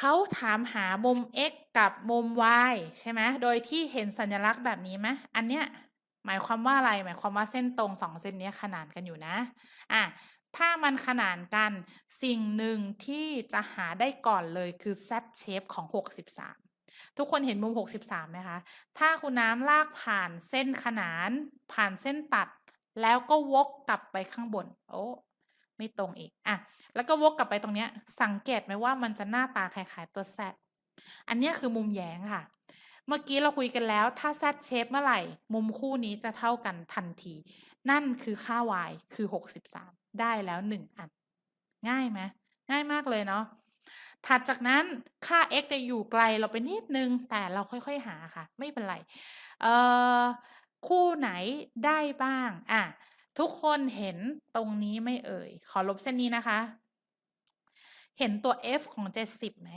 ขาถามหามุม x กับมุม y ใช่ไหมโดยที่เห็นสัญลักษณ์แบบนี้ไหมอันเนี้ยหมายความว่าอะไร หมายความว่าเส้นตรง2เส้นนี้ขนานกันอยู่นะ อะ ถ้ามันขนานกันสิ่งหนึ่งที่จะหาได้ก่อนเลยคือ z shape ของ 63 ทุกคนเห็นมุม 63ไหมคะ ถ้าคุณน้ำลากผ่านเส้นขนาน ผ่านเส้นตัด แล้วก็วกกลับไปข้างบน โอ้ ไม่ตรงอีกอะแล้วก็วกกลับไปตรงเนี้ย สังเกตไหมว่ามันจะหน้าตาคล้ายๆตัว Z อันเนี้ยคือมุมแย้งค่ะ เมื่อกี้เราคุยกันแล้ว ถ้า Z shape เมื่อไหร่ มุมคู่นี้จะเท่ากันทันที นั่นคือค่า y คือ 63 ได้แล้ว 1 อัน ง่ายไหมง่ายมากเลยเนาะถัดจากนั้นค่า x จะอยู่ไกลเราไปนิดนึง แต่เราค่อยๆหาค่ะ ไม่เป็นไร เอ่อ คู่ไหนได้บ้าง อะ ทุกคนเห็นตรงนี้ไม่เอ่ย ขอลบเส้นนี้นะคะ เห็นตัว f ของ 70ไหม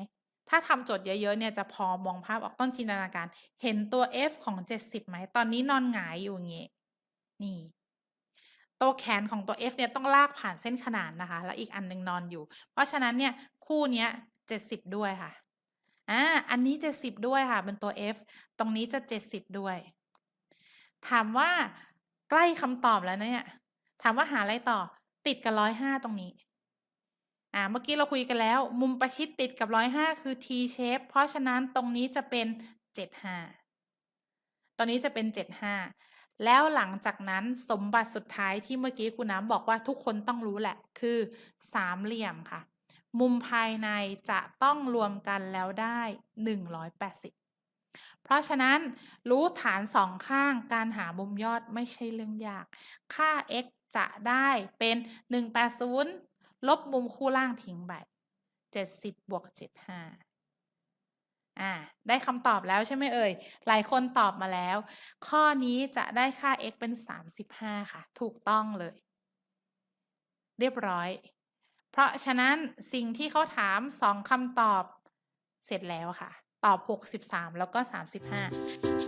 ถ้าทำโจทย์เยอะ ๆ เนี่ยจะพอมองภาพออกต้องจินตนาการ เห็นตัว f ของ 70ไหม ตอนนี้นอนหงายอยู่อย่างงี้ยนี่ ตัวแขนของตัว f เนี่ยต้องลากผ่านเส้นขนานนะคะ แล้วอีกอันหนึ่งนอนอยู่ เพราะฉะนั้นเนี่ยคู่เนี้ย70 ด้วยค่ะอ่าอันนี้ 70 ด้วยค่ะเป็นตัว f ตรงนี้จะ 70 ด้วย ถามว่า ใกล้คำตอบแล้วนะเนี่ย ถามว่าหาอะไรต่อ ติดกับ105ตรงนี้ อ่า เมื่อกี้เราคุยกันแล้ว มุมประชิดติดกับ105คือ T shape เพราะฉะนั้นตรงนี้จะเป็น75ตรงนี้จะเป็น75แล้วหลังจากนั้นสมบัติสุดท้ายที่เมื่อกี้คุณน้ำบอกว่าทุกคนต้องรู้แหละ คือสามเหลี่ยมค่ะ มุมภายในจะต้องรวมกันแล้วได้180 เพราะฉะนั้นรู้ฐานสองข้างการหามุมยอดไม่ใช่เรื่องยาก ค่า x จะได้เป็น 180 ลบมุมคู่ล่างทิ้งไป70บวก75อ่าได้คำตอบแล้วใช่ไหมเอ่ย หลายคนตอบมาแล้ว ข้อนี้จะได้ค่า x เป็น 35 ค่ะ ถูกต้องเลย เรียบร้อย เพราะฉะนั้นสิ่งที่เขาถาม2คำตอบเสร็จแล้วค่ะ ตอบ 63 แล้วก็ 35